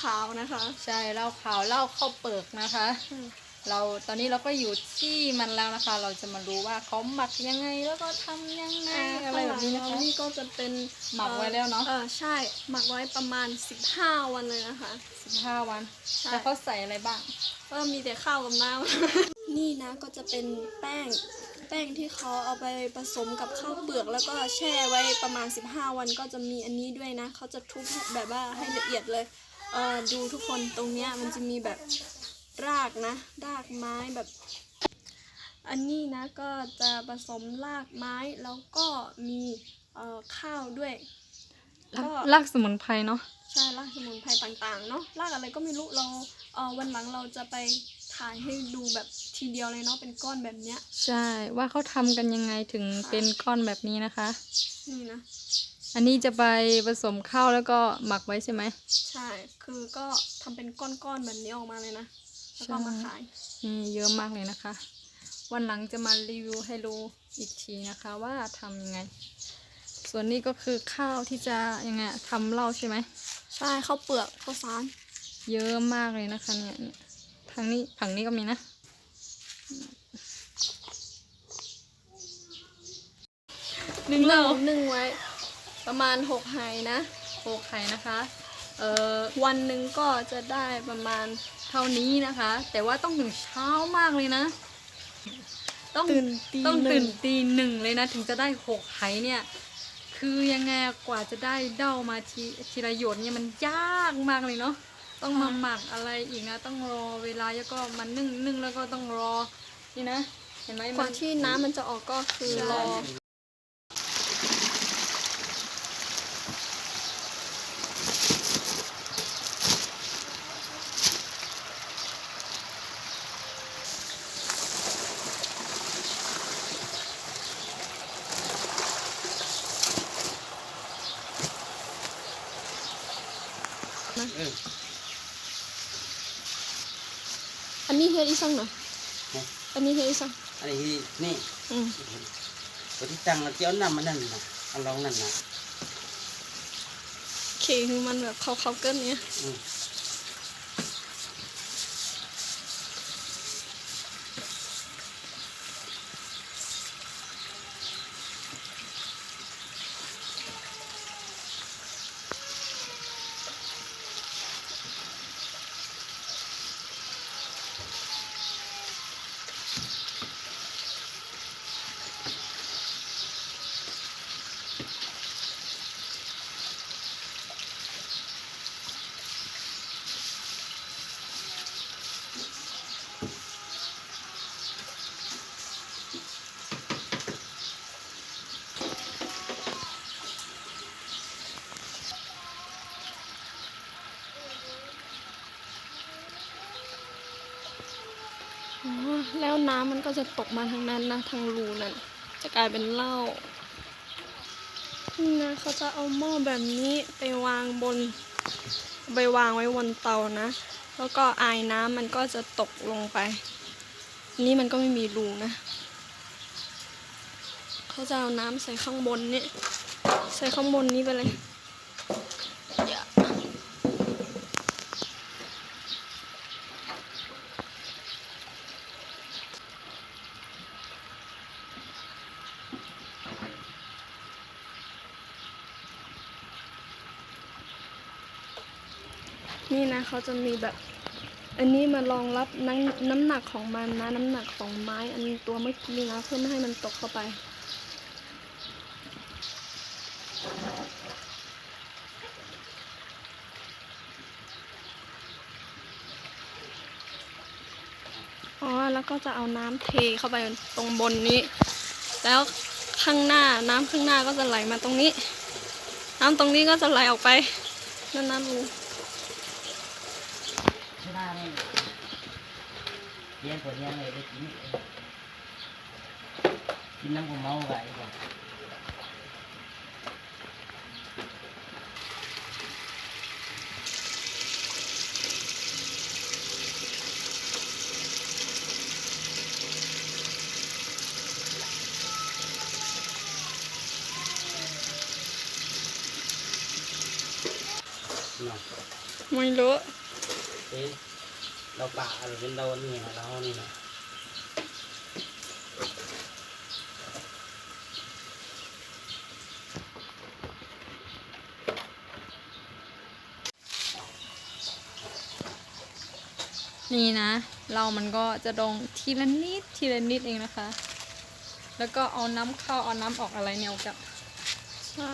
ขาวนะคะ ใช่เหล้าขาวเหล้าข้าวเปิกนะคะ อืม เราตอนนี้เราก็อยู่ที่มันแล้วนะคะ เราจะมารู้ว่าเขาหมักยังไงแล้วก็ทำยังไงอะไรแบบนี้นะคะข้างหลังเรานี่ก็จะเป็นหมักไว้แล้วเนอะออใช่ หมักไว้ประมาณ 15 วันเลยนะคะ สิบห้าวันใช่ แล้วเขาใส่อะไรบ้าง ก็มีแต่ข้าวกับน้ำ นี่นะก็จะเป็นแป้ง แป้งที่เขาเอาไปผสมกับข้าวเปลือก แล้วก็แช่ไว้ประมาณ 15 วันก็จะมีอันนี้ด้วยนะ เขาจะทุบแบบว่าให้ละเอียดเลย เออดูทุกคนตรงเนี้ยมันจะมีแบบรากนะ รากไม้แบบ อันนี้นะก็จะผสมรากไม้แล้วก็มีเอ่อข้าวด้วย ก็รากสมุนไพรเนาะใช่รากสมุนไพรต่างๆเนาะรากอะไรก็ไม่รู้เราเอ่อวันหลังเราจะไปถ่ายให้ดูแบบทีเดียวเลยเนาะเป็นก้อนแบบเนี้ย ใช่ว่าเขาทำกันยังไงถึงเป็นก้อนแบบนี้นะคะ นี่นะ อันนี้จะไปผสมข้าวแล้วก็หมักไว้ใช่ไหม ใช่ คือก็ทำเป็นก้อนๆแบบนี้ออกมาเลยนะ แล้วก็เอามาใช่ ขาย นี่เยอะมากเลยนะคะ วันหลังจะมารีวิวให้รู้อีกทีนะคะว่าทำยังไง ส่วนนี้ก็คือข้าวที่จะยังไงอะทำเหล้าใช่ไหม ใช่ข้าวเปลือกข้าวสาร เยอะมากเลยนะคะเนี่ยเนี่ยทางนี้ฝั่งนี้ก็มีนะ นึ่งนึ่งไว้ ประมาณหกไหนะโคไข่นะคะเอ่อวันหนึ่งก็จะได้ประมาณเท่านี้นะคะ แต่ว่าต้องถึงเช้ามากเลยนะ ต้องตื่นตีต้องหนึ่ตื่งนตีหนึ่งเลยนะ ถึงจะได้หกไหเนี่ย คือยังไงกว่าจะได้เด้ามาทีทีละหยดเนี่ยมันยากมากเลยเนาะต้องมาหมักอะไรอีกนะ ต้องรอเวลาแล้วก็มันนึ่งนึ่งแล้วก็ต้องรอนี่นะเห็นไหมกมัว่านที่น้ำมันจะออกก็คือใช่รอเออ อันนี้เฮ็ดอีสังหน่อยฮะอันนี้เฮ็ดอีสังอันนี้นี่อืมตัวที่ตั้งแล้วเจ้าน้ำมันนั่นนะเอาลองนั่นนะเคคือมันแบบเขาเขาเกินเนี้ยอืม น้ำมันก็จะตกมาทางนั้นนะทางรูนั่นจะกลายเป็นเหล้านะเขาจะเอาหม้อแบบนี้ไปวางบน ไปวางไว้บนเตานะ แล้วก็ไอายน้ำมันก็จะตกลงไป นี่มันก็ไม่มีรูนะ เขาจะเอาน้ำใส่ข้างบนนี่ใส่ข้างบนนี้ไปเลย นี่นะเขาจะมีแบบ อันนี้มารองรับน้ำน้ำหนักของมันนะ น้ำหนักของไม้ อันตัวเมื่อกี้นะ เพื่อไม่ให้มันตกเข้าไป อ๋อ แล้วก็จะเอาน้ำเทเข้าไปตรงบนนี้ แล้วข้างหน้าน้ำข้างหน้าก็จะไหลมาตรงนี้ น้ำตรงนี้ก็จะไหลออกไปนั่นนะรู ใช่ได้นี่ เลี้ยงตัวเลี้ยงเลยได้กินกินน้ำกู เมาไก่ก่อนไม่รู้เอ๊ะเราป่าหรือเป็นเรานี่นะเรานี่นะนี่นะ เรามันก็จะดองทีละนิดทีละนิดเองนะคะ แล้วก็เอาน้ำเข้าเอาน้ำออกอะไรเนี่ยออกจากใช่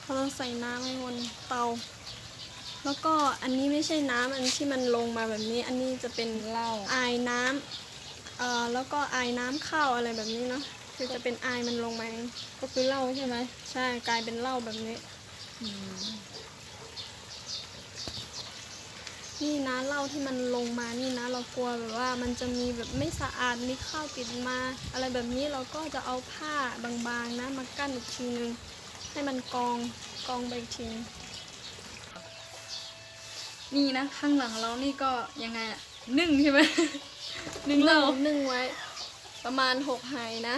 เขาต้องใส่น้ำให้บนเตา แล้วก็อันนี้ไม่ใช่น้ำอันที่มันลงมาแบบนี้ อันนี้จะเป็นเหล้าอายน้ำเอ่อแล้วก็อายน้ำข้าวอะไรแบบนี้เนาะคือจะเป็นอายมันลงมาเองก็คือเหล้าใช่ไหมใช่กลายเป็นเหล้าแบบนี้นี่นะเหล้าที่มันลงมานี่นะเรากลัวแบบว่ามันจะมีแบบไม่สะอาดมีข้าวติดมา อะไรแบบนี้เราก็จะเอาผ้าบางๆนะมากั้นอีกทีนึงให้มันกองกองไปอีกทีนึง นี่นะข้างหลังเรานี่ก็ยังไงอะนึ่งใช่ไหม นึ่งเหล้านึ่งไว้ ประมาณหกไหนะ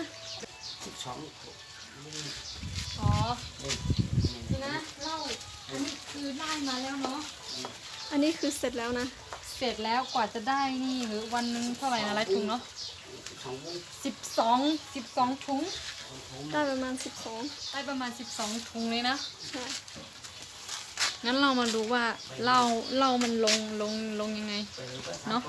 สิบสองอ๋อเอ๊ะนี่นะเหล้าอันนี้คือได้มาแล้วเนาะอันนี้คือเสร็จแล้วนะ เสร็จแล้วกว่าจะได้นี่หรือวันหนึงเท่าไหร่นะอะไรถุงเนาะสองวงสิบสองสิบสองถุงของผมได้ประมาณสิบสองได้ประมาณสิบสองถุงเลยนะใช่ งั้นเรามาดูว่าเหล้าเหล้ามันลงลงลงยังไง เนาะ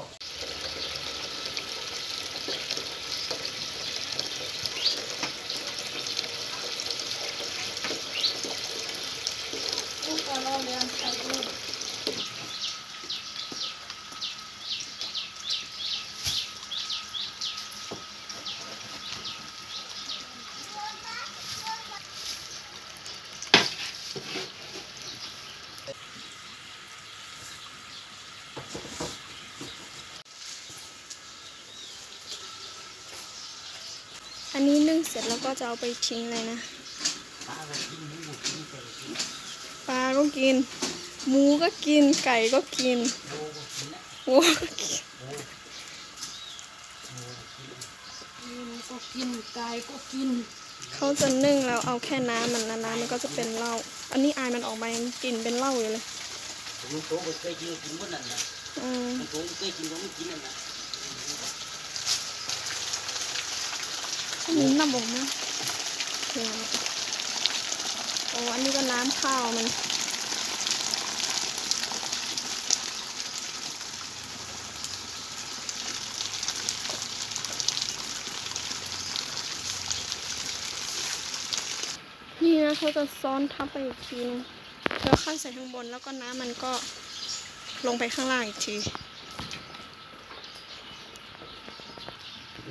อันนี้นึ่งเสร็จแล้ว ก็จะเอาไปทิ้งเลยนะปลาแบบกินหมูกินไก่กินปลาก็กิน หมูก็กิน ไก่ก็กินโบก็กินนะวัวก็กินโบโบกินก็กินไก่ก็กิน เขาจะนึ่งแล้วเอาแค่น้ำมันนะน้ำมันก็จะเป็นเหล้า อันนี้อายมันออกมายังกลิ่นเป็นเหล้าอยู่เลยผมโตก็เคยกินกินหมดนั่นนะอืมมันโตเคยกินก็ไม่กินนั่นนะ มีน้ำออกมาเดี๋ยวโอ้อันนี้ก็น้ำข้าวมันนี่นะเขาจะซ้อนทับไปอีกทีนึงแล้วข้าวใส่ข้างบนแล้วก็น้ำมันก็ลงไปข้างล่างอีกที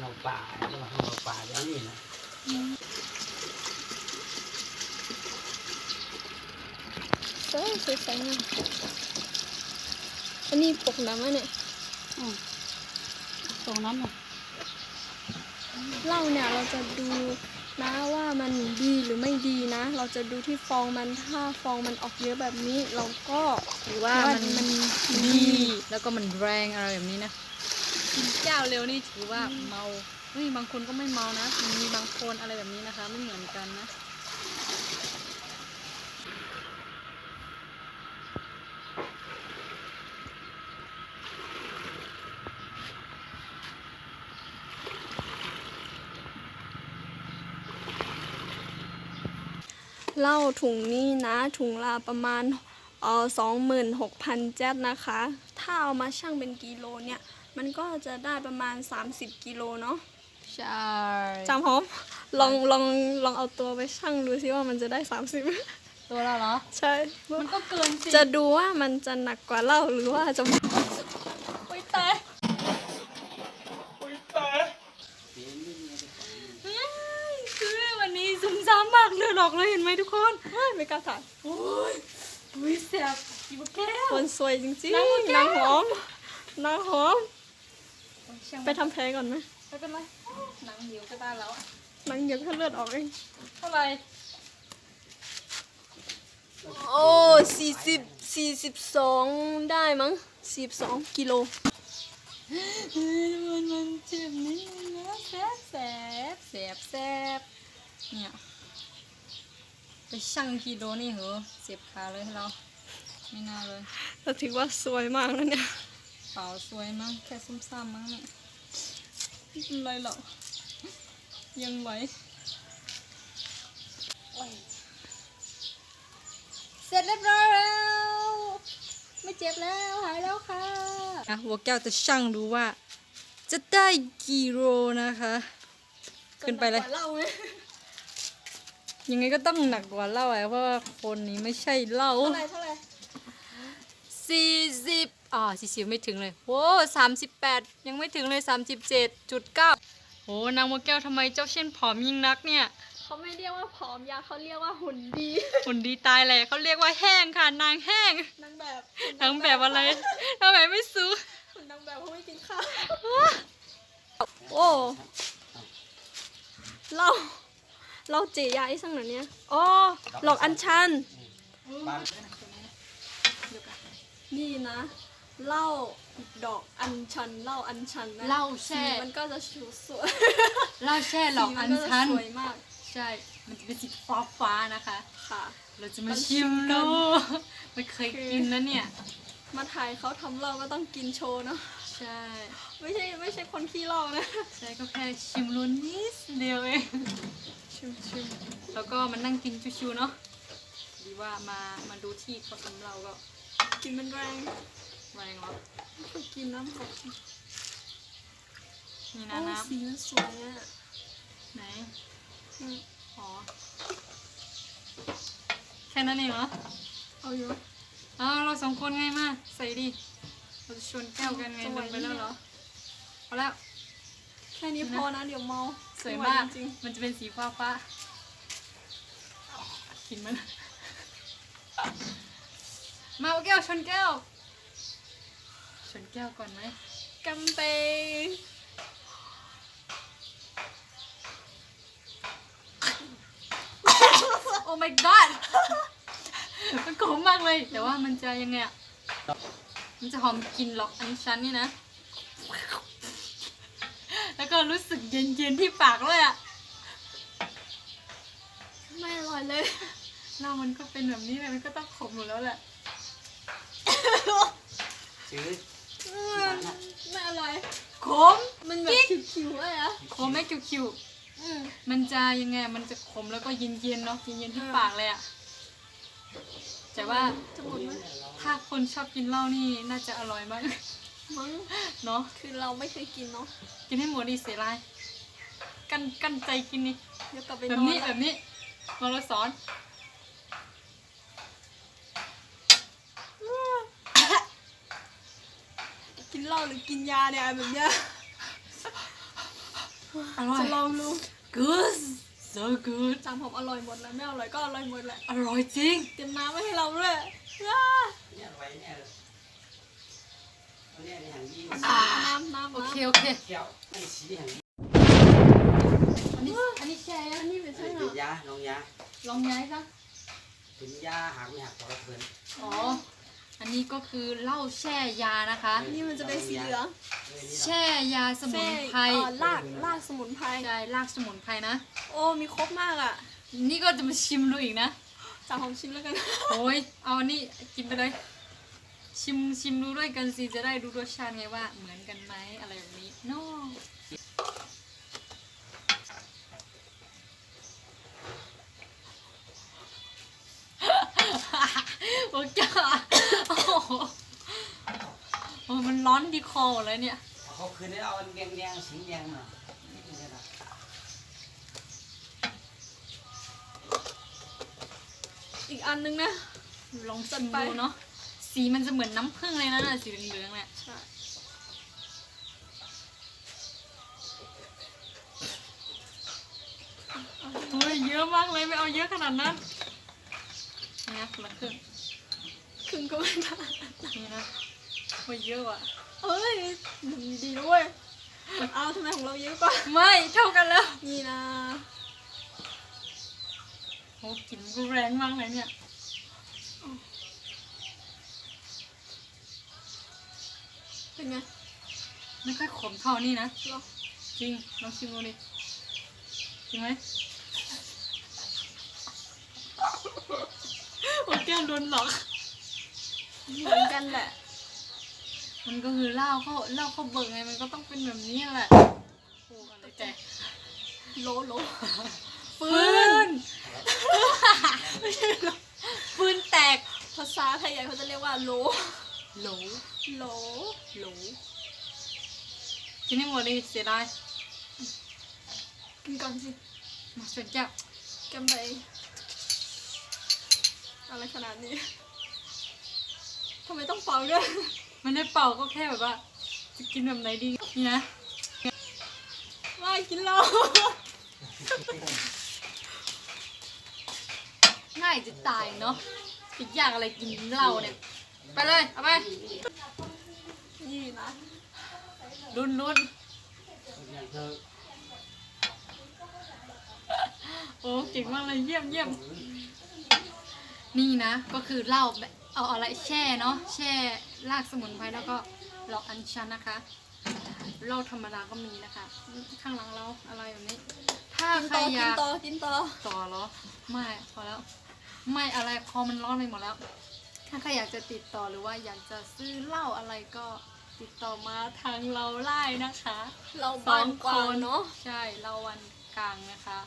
เราป่าเราเราป่าอย่างนี้นะสวยสวยใสงามอันนี้ปกน้ำอะเนี่ยตรงนั้นอะเหล้าเนี่ยเราจะดูนะว่ามันดีหรือไม่ดีนะ เราจะดูที่ฟองมันถ้าฟองมันออกเยอะแบบนี้ เราก็ถือว่าว่ามันมันมันดีดี แล้วก็มันแรงอะไรแบบนี้นะ กินแก้วเร็วนี่ถือว่าเมาเฮ้ยบางคนก็ไม่เมานะมันมีบางคนอะไรแบบนี้นะคะ ไม่เหมือนกันนะเหล้าถุงนี้นะถุงละประมาณเออสองหมื่นหกพันแจ๊ดนะคะ ถ้าเอามาชั่งเป็นกิโลเนี่ย มันก็จะได้ประมาณ 30 กิโลเนาะใช่จำพร้อมลองลองลองเอาตัวไปชั่งดูซิว่ามันจะได้ 30 ตัวเราเหรอ ใช่ มันก็เกินสิจะดูว่ามันจะหนักกว่าเหล้าหรือว่าจะโอ้ยตายคือวันนี้ซุ่มซ่ามมากเลือดออกเลยเห็นไหมทุกคนไม่กล้าถ่ายโอ้ยอุ้ยแสบกี่บุแก้วคนสวยจริงนางหมดแก้ๆวนางหอมนางหอม ช่างไปทำแผลก่อนไหมไม่เป็นไรหนังเหนียวก็ได้แล้วอะนางเดี๋ยวถ้าเลือดออกเองเท่าไหร่โอ้สี่สิบสี่สิบสองได้มั้งสี่สองกิโลมันมันเจ็บนิดนึงนะแสบแสบแสบแสบเนี่ยไปชั่งกิโลนี่เหรอเจ็บขาเลยให้เราไม่น่าเลย แต่ถือว่าสวยมากแล้วเนี่ย เปล่าสวยมั้งแค่ซุ่มซ่ามมั้งเนี่ยไม่เป็นไรหรอกยังไหวเสร็จเรียบร้อยแล้วไม่เจ็บแล้วหายแล้วค่ะนะหัวแก้วจะช่างดูว่า จะได้กี่โลนะคะ ขึ้นไปเลยจะหกกว่าเล่าไหมยังไงก็ต้องหนักกว่าเหล้าอะเพราะว่าคนนี้ไม่ใช่เหล้าเท่าไหร่เท่าไหร่สี่สิบ อ่าสี่สิบไม่ถึงเลยโอ้สามสิบแปดยังไม่ถึงเลยสามสิบเจ็ดจุดเก้าโอ้นางมัวแก้วทำไมเจ้าเช่นผอมยิ่งนักเนี่ย เขาไม่เรียกว่าผอมยาเขาเรียกว่าหุ่นดี หุ่นดีตายแหละเขาเรียกว่าแห้งค่ะ นางแห้งนางแบบนางแบบอะไรนางแบบไม่สู้หุ่นนางแบบเขาไม่กินข้าวโอ้เราเราเจียาไอ้สังหน่ะเนี่ยอ๋อหลอกอัญชันบ้านนี่นะ เหล้าดอกอัญชันเหล้าอัญชันนะเหล้าแช่ สีมันก็จะชูสวยเหล้าแช่หลอกอันชันสีมัก็จะสวยมาก ใช่ มันจะเป็นสีฟ้าฟ้าๆนะคะ ค่ะ เราจะมาชิมดูไม่เคยกินนะเนี่ย มาถ่ายเขาทำเหล้าก็ต้องกินโชว์เนาะ ใช่ ไม่ใช่ไม่ใช่คนขี้เหล้านะ ใช่ก็แค่ชิมลุ้นนิดเดียวเอง ชิมชิมแล้วก็มานั่งกินชิวๆเนาะ ดีว่ามา มาดูที่เขาทำเราก็ กินมันแรง แรงเหรอก็กินน้ำเขากินนี่โอ้นะน้สีมันสวยอะำไหนอืมอ๋อแค่นั้นเองเหรอ เอาอยู่อ้าวเราสองคนไงมาใส่ดิเราจะชวนแก้วกันไงลงไปแล้วเหรอพอแล้ว แค่นี้พอนะเดี๋ยวเมาสวยมาก จริงมันจะเป็นสีฟ้าฟ้ากินมัน มาเอาแก้วชนแก้วช นแก้วก่อนไหมๆกำเปงโอ้ my god มันขมมากเลย แต่ว่ามันจะยังไงอะมันจะหอมกลิ่นหรอกอันชันนี่นะ แล้วก็รู้สึกเย็นๆที่ปากเลยอะไม่อร่อยเลยเหล้ามันก็เป็นแบบนี้เลยมันก็ต้องขมอยู่แล้วแหละซื้ออืม ไม่อร่อย ขมมันแบบคิวๆเลยอะขมแม่คิวอืมๆมันจะยังไง มันจะขมแล้วก็เย็นๆเนาะ เย็นๆที่ปากเลยอะแต่ว่าจะหมดไหมถ้าคนชอบกินเหล้านี่น่าจะอร่อยมาก มั้งเนาะ คือเราไม่เคยกินเนาะ กินให้หมดดีเสียรายกันกันใจกินนี่ เดี๋ยวกลับไปแบนบอนนี้แบบนี้มาเราสอน กิน เหล้าหรือกินยาเนี่ยแบบเนี้ยอร่อยจะลองดู good so good จำผมอร่อยหมดแล้วไม่อร่อยก็อร่อยหมดแหละอร่อยจริง เตรียมน้ำไว้ให้เราด้วยว้าเนี่ยไว้เนี่ยเนี่ยในหางยี่น้ำน้ำโอน้ำเคโอเคเขียวไม่สีหางยี่อันนี้อันนี้แช่อันนี้เป็นใช่ไหมเป็นยาลองยาลองย้ายซะเป็นยาหักไม่หักต่อเพื่อนอ๋อ อันนี้ก็คือเหล้าแช่ยานะคะ นี่มันจะเป็นสีเหลืองแช่ยาสมุนไพรเอ่อลากลากสมุนไพรใช่รากสมุนไพรนะ โอ้มีครบมากอะนี่ก็จะมาชิมดูอีกนะจำผมชิมแล้วกัน โอ้ย เอาอันนี้กินไปเลย ชิมชิมดูด้วยกันสิ จะได้ดูรสชาติไงว่าเหมือนกันไหมอะไรแบบนี้โน่โอ้ยจ้าโอ้โหโอ้ยมัน ร้อนที่คอหมดเลยเนี่ยเขาคืนได้เอาแดงแดงสีแดงมานี่เป็นไงล่ะอีกอันนึงนะลองชิมดูเนาะสีมันจะเหมือนน้ำผึ้งเลยนะน่ะสีเหลืองๆเนี่ยใช่โอ้ยเยอะมากเลยไม่เอาเยอะขนาดนั้นนี่นะคนละครึ่งครึ่งก็ไม่ได้นี่นะ โอ้ยเยอะว่ะเอ้ยดีด้วย เอาทำไมของเราเยอะกว่า ไม่เท่ากันแล้วนี่นะโอ้กลิ่นกูแรงมากเลยเนี่ยเป็นไงไม่ค่อยขมเท่านี่นะลองจริงลองชิมดูดิจริงไหมโอ้แก้วโดนหลอกเหมือนกันแหละ มันก็คือเหล้าเขาเหล้าเขาเบิกไงมันก็ต้องเป็นแบบนี้แหละโอ้อะไรแต่โลโลฟืนฟืนแตกภาษาไทยใหญ่เขาจะเรียกว่าโลโหลโลโหลกินให้หมดเลยเสียดายกินก่อนสิมาส่วนแก้วแกมไปอะไรขนาดนี้ทำไมต้องเป่าด้วย มันได้เป่าก็แค่แบบว่า จะกินแบบไหนดีนี่นะว่ากินเหล้าง่ายจะตายเนาะอีกอย่างอะไรกินเหล้าเนี่ย ไปเลย เอาไป นี่นะลุ้นลุ้นโอ้เก่งมากเลยเยี่ยมเยี่ยมนี่นะ ก็คือเหล้าเอาอะไรแช่เนาะแช่ รากสมุนไพรแล้วก็เราอัญชันนะคะเหล้าธรรมดาก็มีนะคะ ข้างหลังเราอะไรแบบนี้ ถ้ากินใครต่ออกินยากต่อกินต่อต่อเหรอ ไม่พอแล้ว ไม่อะไรคอมันร้อนไปหมดแล้ว ถ้าใครอยากจะติดต่อหรือว่าอยากจะซื้อเหล้าอะไรก็ติดต่อมาทางเราไล่นะคะ เราบ้านกว้างเนาะ ใช่ เราวันกลางนะคะ